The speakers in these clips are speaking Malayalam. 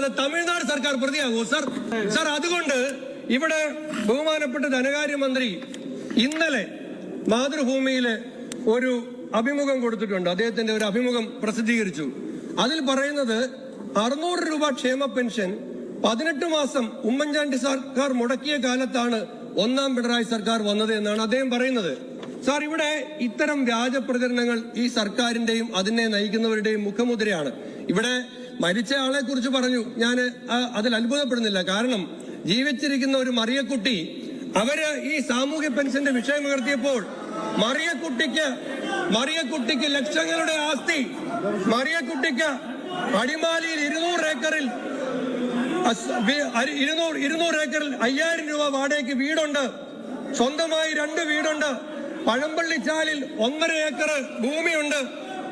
അല്ലാതെ തമിഴ്നാട് സർക്കാർ പ്രതിയാകുമോ? സർ സർ അതുകൊണ്ട് ഇവിടെ ബഹുമാനപ്പെട്ട ധനകാര്യമന്ത്രി ഇന്നലെ മാതൃഭൂമിയിലെ ഒരു അഭിമുഖം കൊടുത്തിട്ടുണ്ട്. അദ്ദേഹത്തിന്റെ ഒരു അഭിമുഖം പ്രസിദ്ധീകരിച്ചു. അതിൽ പറയുന്നത് അറുന്നൂറ് രൂപ ക്ഷേമ പെൻഷൻ പതിനെട്ട് മാസം ഉമ്മൻചാണ്ടി സർക്കാർ മുടക്കിയ കാലത്താണ് ഒന്നാം പിണറായി സർക്കാർ വന്നത് എന്നാണ് അദ്ദേഹം പറയുന്നത്. സാർ ഇവിടെ ഇത്തരം വ്യാജ പ്രചരണങ്ങൾ ഈ സർക്കാരിന്റെയും അതിനെ നയിക്കുന്നവരുടെയും മുഖമുദ്രയാണ്. ഇവിടെ മരിച്ച ആളെ കുറിച്ച് പറഞ്ഞു. ഞാൻ അതിൽ അത്ഭുതപ്പെടുന്നില്ല. കാരണം ജീവിച്ചിരിക്കുന്ന ഒരു മറിയക്കുട്ടി അവർ ഈ സാമൂഹ്യ പെൻഷന്റെ വിഷയം ഉയർത്തിയപ്പോൾ മറിയക്കുട്ടിക്ക് മറിയക്കുട്ടിക്ക് ലക്ഷങ്ങളുടെ ആസ്തി മറിയക്കുട്ടിക്ക് അടിമാലിയിൽ ഇരുന്നൂറ് ഏക്കറിൽ ഇരുന്നൂറ് ഇരുന്നൂറ് ഏക്കറിൽ അയ്യായിരം രൂപ വാടകയ്ക്ക് വീടുണ്ട്. സ്വന്തമായി രണ്ട് വീടുണ്ട്. പഴമ്പള്ളിച്ചാലിൽ ഒന്നര ഏക്കർ ഭൂമിയുണ്ട്.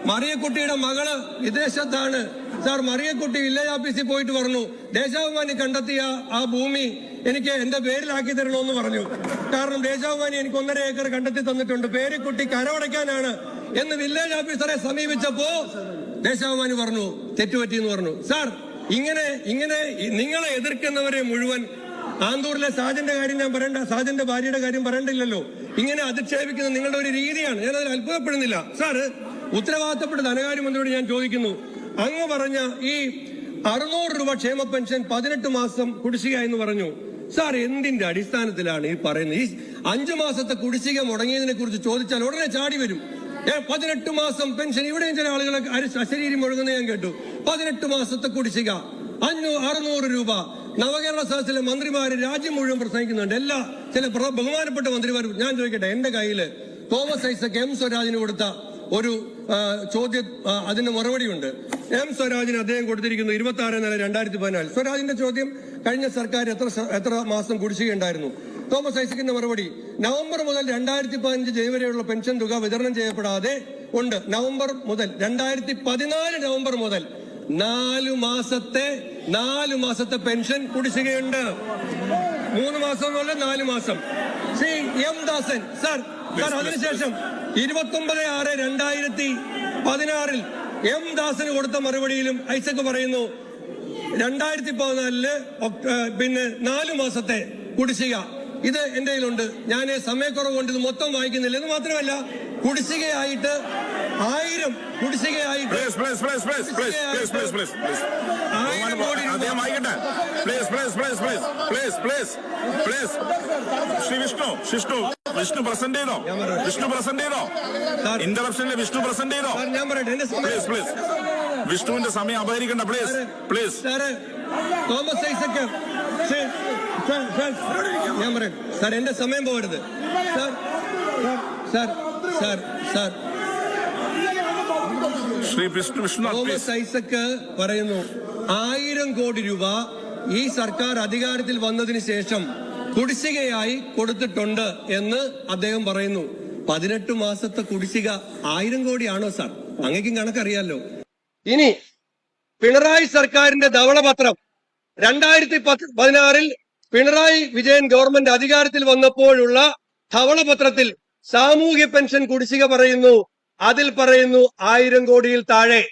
മറിയക്കുട്ടിയുടെ മകൾ വിദേശത്താണ്. സാർ മറിയക്കുട്ടി വില്ലേജ് ഓഫീസിൽ പോയിട്ട് പറഞ്ഞു ദേശാഭിമാനി കണ്ടെത്തിയ ആ ഭൂമി എനിക്ക് എന്റെ പേരിലാക്കി തരണമെന്ന് പറഞ്ഞു. കാരണം ദേശാഭിമാനി എനിക്ക് ഒന്നര ഏക്കർ കണ്ടെത്തി തന്നിട്ടുണ്ട്. പേരിക്കുട്ടി കരമടയ്ക്കാനാണ് എന്ന് വില്ലേജ് ഓഫീസറെ സമീപിച്ചപ്പോ ദേശാഭിമാനി പറഞ്ഞു തെറ്റുപറ്റി എന്ന് പറഞ്ഞു. സാർ ഇങ്ങനെ ഇങ്ങനെ നിങ്ങളെ എതിർക്കുന്നവരെ മുഴുവൻ ആന്തൂരിലെ സാജന്റെ കാര്യം ഞാൻ പറയണ്ട സാജന്റെ ഭാര്യയുടെ കാര്യം പറയണ്ടില്ലല്ലോ. ഇങ്ങനെ അധിക്ഷേപിക്കുന്ന നിങ്ങളുടെ ഒരു രീതിയാണ്. ഞാൻ അതിൽ അത്ഭുതപ്പെടുന്നില്ല. സാറ് ഉത്തരവാദിത്തപ്പെട്ട ധനകാര്യമന്ത്രിയോട് ഞാൻ ചോദിക്കുന്നു അങ്ങ് പറഞ്ഞ ഈ അറുന്നൂറ് രൂപ ക്ഷേമ പെൻഷൻ പതിനെട്ട് മാസം കുടിശ്ശിക എന്ന് പറഞ്ഞു. സാർ എന്തിന്റെ അടിസ്ഥാനത്തിലാണ് ഈ പറയുന്നത്? ഈ അഞ്ചു മാസത്തെ കുടിശ്ശിക മുടങ്ങിയതിനെ കുറിച്ച് ചോദിച്ചാൽ ഉടനെ ചാടി വരും. പതിനെട്ട് മാസം പെൻഷൻ ഇവിടെയും ചില ആളുകളെ അരി- അശരീരം ഒഴുകുന്ന ഞാൻ കേട്ടു. പതിനെട്ട് മാസത്തെ കുടിശ്ശിക അഞ്ഞൂ അറുന്നൂറ് രൂപ. നവകേരള സദസ്സിലെ മന്ത്രിമാര് രാജ്യം മുഴുവൻ പ്രസംഗിക്കുന്നുണ്ട്. എല്ലാ ചില ബഹുമാനപ്പെട്ട മന്ത്രിമാർ ഞാൻ ചോദിക്കട്ടെ എന്റെ കയ്യിൽ തോമസ് ഐസക് എം സ്വരാജിന് കൊടുത്ത ഒരു ചോദ്യ അതിന് മറുപടിയുണ്ട്. എം സ്വരാജിന് അദ്ദേഹം കൊടുത്തിരിക്കുന്നു ഇരുപത്തി ആറ് നില രണ്ടായിരത്തി പതിനാല്. സ്വരാജിന്റെ ചോദ്യം കഴിഞ്ഞ സർക്കാർ എത്ര എത്ര മാസം കുടിശ്ശികയുണ്ടായിരുന്നു? തോമസ് ഐസക്കിന്റെ മറുപടി നവംബർ മുതൽ രണ്ടായിരത്തി പതിനഞ്ച് ജനുവരിയുള്ള പെൻഷൻ തുക വിതരണം ചെയ്യപ്പെടാതെ ഉണ്ട്. നവംബർ മുതൽ രണ്ടായിരത്തി പതിനാല് നവംബർ മുതൽ നാലു മാസത്തെ നാലു മാസത്തെ പെൻഷൻ കുടിശ്ശികയുണ്ട്. മൂന്ന് മാസം എന്നല്ല നാല് മാസം. Shri M Dasan sir sir അതിനുശേഷം ഇരുപത്തി ഒമ്പത് ആറ് രണ്ടായിരത്തി പതിനാറിൽ എം ദാസന് കൊടുത്ത മറുപടിയിലും ഐസക് പറയുന്നു രണ്ടായിരത്തി പതിനാലിൽ പിന്നെ നാലു മാസത്തെ കുടിശ്ശിക. ഇത് എന്റെ കയ്യിലുണ്ട്. ഞാൻ സമയക്കുറവ് കൊണ്ട് ഇത് മൊത്തം വായിക്കുന്നില്ല എന്ന് മാത്രമല്ല കുടിശ്ശികയായിട്ട് ആയിരം കുടിശ്ശികയായിട്ട് please please please please please please please please please please please please Shri Vishnu Vishnu Vishnu present ചെയ്തോ? വിഷ്ണു പ്രസന്റ് ചെയ്തോ? ഇന്ററപ്ഷനിൽ വിഷ്ണു പ്രസന്റ് ചെയ്തോ? പ്ലീസ് പ്ലീസ് വിഷ്ണുവിന്റെ സമയം അപഹരിക്കണ്ട പ്ലീസ് പ്ലീസ് തോമസ് ഐസക്ക് ഞാൻ പറയാം സാർ എന്റെ സമയം പോകരുത്. Sir sir sir sir Shri Vishnu Thomas Isaac പറയുന്നു ആയിരം കോടി രൂപ ഈ സർക്കാർ അധികാരത്തിൽ വന്നതിന് ശേഷം കുടിശ്ശികയായി കൊടുത്തിട്ടുണ്ട് എന്ന് അദ്ദേഹം പറയുന്നു. പതിനെട്ട് മാസത്തെ കുടിശ്ശിക ആയിരം കോടിയാണോ സാർ? അങ്ങേക്കും കണക്കറിയാലോ. ഇനി പിണറായി സർക്കാരിന്റെ ധവളപത്രം. രണ്ടായിരത്തി പതിനാറിൽ പിണറായി വിജയൻ ഗവൺമെന്റ് അധികാരത്തിൽ വന്നപ്പോഴുള്ള ധവളപത്രത്തിൽ സാമൂഹ്യ പെൻഷൻ കുടിശ്ശിക പറയുന്നു. അതിൽ പറയുന്നു ആയിരം കോടിയിൽ താഴെ.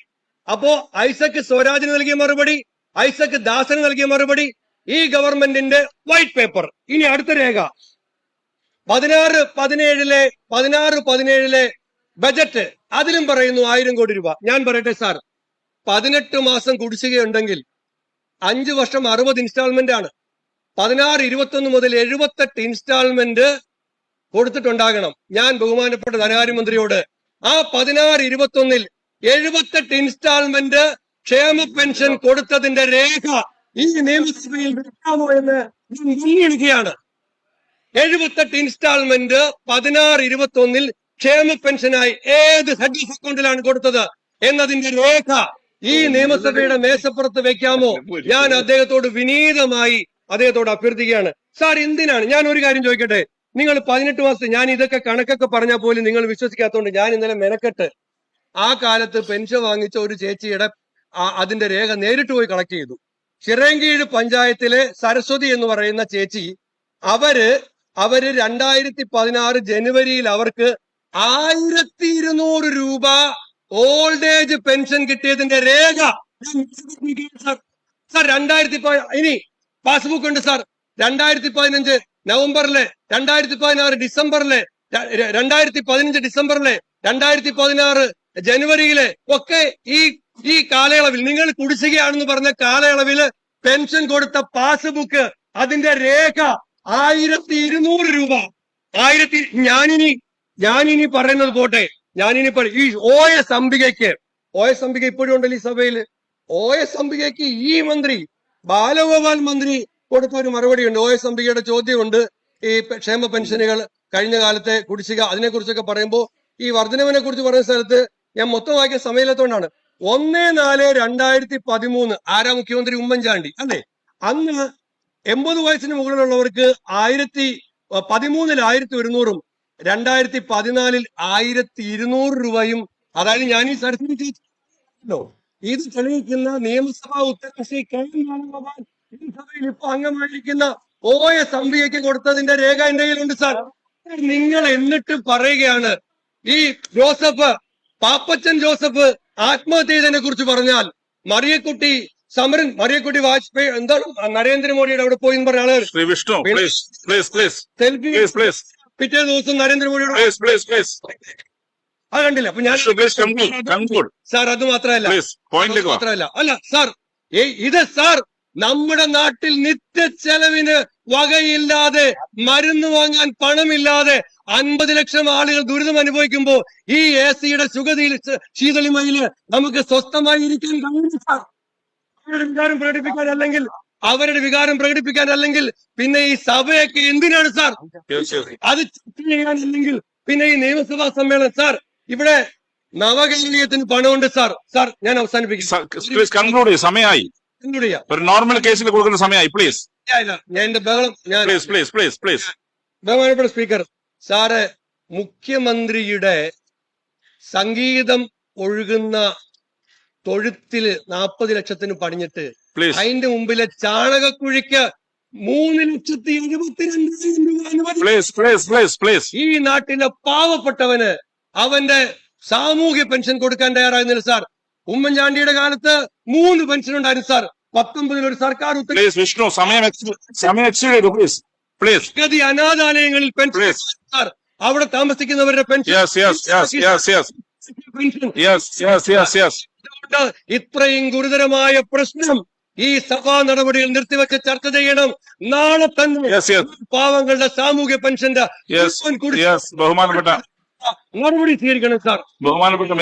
അപ്പോ ഐസക് സ്വരാജിന് നൽകിയ മറുപടി ഐസക് ദാസന് നൽകിയ മറുപടി ഈ ഗവൺമെന്റിന്റെ വൈറ്റ് പേപ്പർ. ഇനി അടുത്ത രേഖ. പതിനാറ് പതിനേഴിലെ പതിനാറ് പതിനേഴിലെ ബജറ്റ്. അതിലും പറയുന്നു ആയിരം കോടി രൂപ. ഞാൻ പറയട്ടെ സാർ പതിനെട്ട് മാസം കുടിശ്ശികയുണ്ടെങ്കിൽ അഞ്ചു വർഷം അറുപത് ഇൻസ്റ്റാൾമെന്റ് ആണ്. പതിനാറ് ഇരുപത്തൊന്ന് മുതൽ എഴുപത്തെട്ട് ഇൻസ്റ്റാൾമെന്റ് കൊടുത്തിട്ടുണ്ടാകണം. ഞാൻ ബഹുമാനപ്പെട്ട ധനകാര്യമന്ത്രിയോട് ആ പതിനാറ് ഇരുപത്തൊന്നിൽ എഴുപത്തെട്ട് ഇൻസ്റ്റാൾമെന്റ് ക്ഷേമ പെൻഷൻ കൊടുത്തതിന്റെ രേഖ ഈ നിയമസഭയിൽ വെക്കാമോ എന്ന് ഞാൻ എഴുപത്തെട്ട് ഇൻസ്റ്റാൾമെന്റ് പതിനാറ് ഇരുപത്തൊന്നിൽ ക്ഷേമ പെൻഷനായി ഏത് ഹെഡ് അക്കൗണ്ടിലാണ് കൊടുത്തത് എന്നതിന്റെ രേഖ ഈ നിയമസഭയുടെ മേശപ്പുറത്ത് വെക്കാമോ? ഞാൻ അദ്ദേഹത്തോട് വിനീതമായി അദ്ദേഹത്തോട് അഭ്യർത്ഥിക്കുകയാണ്. സാർ എന്തിനാണ്? ഞാൻ ഒരു കാര്യം ചോദിക്കട്ടെ? നിങ്ങൾ പതിനെട്ട് മാസത്തെ ഞാൻ ഇതൊക്കെ കണക്കൊക്കെ പറഞ്ഞാൽ പോലും നിങ്ങൾ വിശ്വസിക്കാത്തതുകൊണ്ട് ഞാൻ ഇന്നലെ മെനക്കെട്ട് ആ കാലത്ത് പെൻഷൻ വാങ്ങിച്ച ഒരു ചേച്ചിയുടെ അതിന്റെ രേഖ നേരിട്ട് പോയി കളക്ട് ചെയ്തു ചിറങ്കീഴ് പഞ്ചായത്തിലെ സരസ്വതി എന്ന് പറയുന്ന ചേച്ചി അവർ അവർ രണ്ടായിരത്തി പതിനാറ് ജനുവരിയിൽ അവർക്ക് ആയിരത്തി ഇരുന്നൂറ് രൂപ ഓൾഡ് ഏജ് പെൻഷൻ കിട്ടിയതിന്റെ രേഖ സർ. രണ്ടായിരത്തി ഇനി പാസ്ബുക്ക് ഉണ്ട് സാർ രണ്ടായിരത്തി പതിനഞ്ച് നവംബറിലെ രണ്ടായിരത്തി പതിനാറ് ഡിസംബറിലെ രണ്ടായിരത്തി പതിനഞ്ച് ഡിസംബറിലെ രണ്ടായിരത്തി പതിനാറ് ജനുവരിയിലെ ഒക്കെ ഈ ഈ കാലയളവിൽ നിങ്ങൾ കുടിശ്ശികയാണെന്ന് പറഞ്ഞ കാലയളവിൽ പെൻഷൻ കൊടുത്ത പാസ്ബുക്ക് അതിന്റെ രേഖ ആയിരത്തി ഇരുന്നൂറ് രൂപ. ആയിരത്തി ഞാനിനി ഞാനിനി പറയുന്നത് പോട്ടെ. ഞാനിനി പറയും ഈ ഒ എസ് അംബികയ്ക്ക് ഒ എസ് അംബിക ഇപ്പോഴും ഉണ്ടല്ലോ ഈ സഭയിൽ. ഒ എസ് അംബികയ്ക്ക് ഈ മന്ത്രി ബാലഗോപാൽ മന്ത്രി കൊടുത്ത ഒരു മറുപടിയുണ്ട് ഒ എസ് അംബികയുടെ ചോദ്യമുണ്ട്. ഈ ക്ഷേമ പെൻഷനുകൾ കഴിഞ്ഞ കാലത്തെ കുടിശ്ശിക അതിനെ കുറിച്ചൊക്കെ പറയുമ്പോൾ ഈ വർധനവിനെ കുറിച്ച് പറയുന്ന സ്ഥലത്ത് ഞാൻ മൊത്തം വായിക്കാൻ സമയമില്ലാത്തതുകൊണ്ടാണ് ഒന്ന് നാല് രണ്ടായിരത്തി പതിമൂന്ന് ആരാ മുഖ്യമന്ത്രി ഉമ്മൻചാണ്ടി അല്ലേ? അന്ന് എൺപത് വയസ്സിന് മുകളിലുള്ളവർക്ക് ആയിരത്തി പതിമൂന്നിൽ ആയിരത്തി ഒരുന്നൂറും രണ്ടായിരത്തി പതിനാലിൽ ആയിരത്തി ഇരുന്നൂറ് രൂപയും അതായത് ഞാൻ ഈ സർട്ടിഫിക്കറ്റ് ഇത് തെളിയിക്കുന്ന നിയമസഭാ ഉത്തരവ് ശ്രീ കെ എൻ വേണുഗോപാൽ ഈ സഭയിൽ ഇപ്പൊ അംഗമായിരിക്കുന്ന ഓയ എസ് കൊടുത്തതിന്റെ രേഖ എന്റെ കയ്യിലുണ്ട് സാർ. നിങ്ങൾ എന്നിട്ട് പറയുകയാണ്. ഈ ജോസഫ് പാപ്പച്ചൻ ജോസഫ് ആത്മഹത്യ ചെയ്തതിനെ കുറിച്ച് പറഞ്ഞാൽ മറിയക്കുട്ടി സമരൻ മറിയക്കുട്ടി വാജ്പേയി എന്താണ്? നരേന്ദ്രമോദിയുടെ അവിടെ പോയി എന്ന് പറഞ്ഞ ആളുകൾ സെൽഫി പിറ്റേ ദിവസം നരേന്ദ്രമോദിയുടെ അത് കണ്ടില്ല. അപ്പൊ ഞാൻ സാർ അത് മാത്രമല്ല. വാ. മാത്രമല്ല. അല്ല സാർ ഇത് സാർ നമ്മുടെ നാട്ടിൽ നിത്യ ചെലവിന് വകയില്ലാതെ മരുന്ന് വാങ്ങാൻ പണമില്ലാതെ അൻപത് ലക്ഷം ആളുകൾ ദുരിതം അനുഭവിക്കുമ്പോ ഈ എ സിയുടെ സുഗതിയിൽ ശീതളിമയിൽ നമുക്ക് സ്വസ്ഥമായി ഇരിക്കാൻ കഴിയില്ല അവരുടെ വികാരം പ്രകടിപ്പിക്കാൻ അല്ലെങ്കിൽ അവരുടെ വികാരം പ്രകടിപ്പിക്കാൻ അല്ലെങ്കിൽ പിന്നെ ഈ സഭയൊക്കെ എന്തിനാണ് സാർ. അത് ചർച്ച ചെയ്യാനല്ലെങ്കിൽ പിന്നെ ഈ നിയമസഭാ സമ്മേളനം സാർ ഇവിടെ നവകേന്ദ്രീയത്തിന് പണമുണ്ട് സാർ. സാർ ഞാൻ അവസാനിപ്പിക്കും സമയമായി ചെയ്യാം ഒരു നോർമൽ കേസിൽ കൊടുക്കുന്ന സമയമായി പ്ലീസ് ഞാൻ എന്റെ ബഹളം ഞാൻ പ്ലീസ് പ്ലീസ് പ്ലീസ് പ്ലീസ് ബഹുമാനപ്പെട്ട സ്പീക്കർ സാറ് മുഖ്യമന്ത്രിയുടെ സംഗീതം ഒഴുകുന്ന തൊഴുത്തിൽ നാൽപ്പത് ലക്ഷത്തിന് പണിഞ്ഞിട്ട് അതിന്റെ മുമ്പിലെ ചാണകക്കുഴിക്ക് മൂന്ന് ലക്ഷത്തി എഴുപത്തിരണ്ടായിരം ഈ നാട്ടിലെ പാവപ്പെട്ടവന് അവന്റെ സാമൂഹ്യ പെൻഷൻ കൊടുക്കാൻ തയ്യാറായിരുന്നില്ല സാർ. ഉമ്മൻചാണ്ടിയുടെ കാലത്ത് മൂന്ന് പെൻഷൻ ഉണ്ടായിരുന്നു സാർ പത്തൊമ്പതിൽ ഒരു സർക്കാർ പ്ലീസ് വിഷ്ണു സമയം പ്ലീസ് പ്ലീസ് ഗതി അനാഥാലയങ്ങളിൽ പെൻഷൻ. സാർ അവിടെ താമസിക്കുന്നവരുടെ പെൻഷൻ ഇത്രയും ഗുരുതരമായ പ്രശ്നം ഈ സഭാ നടപടികൾ നിർത്തിവെച്ച് ചർച്ച ചെയ്യണം. നാളെ തന്നെ പാവങ്ങളുടെ സാമൂഹ്യ പെൻഷന്റെ ബഹുമാനപ്പെട്ട നടപടി സ്വീകരിക്കണം സാർ ബഹുമാനപ്പെട്ട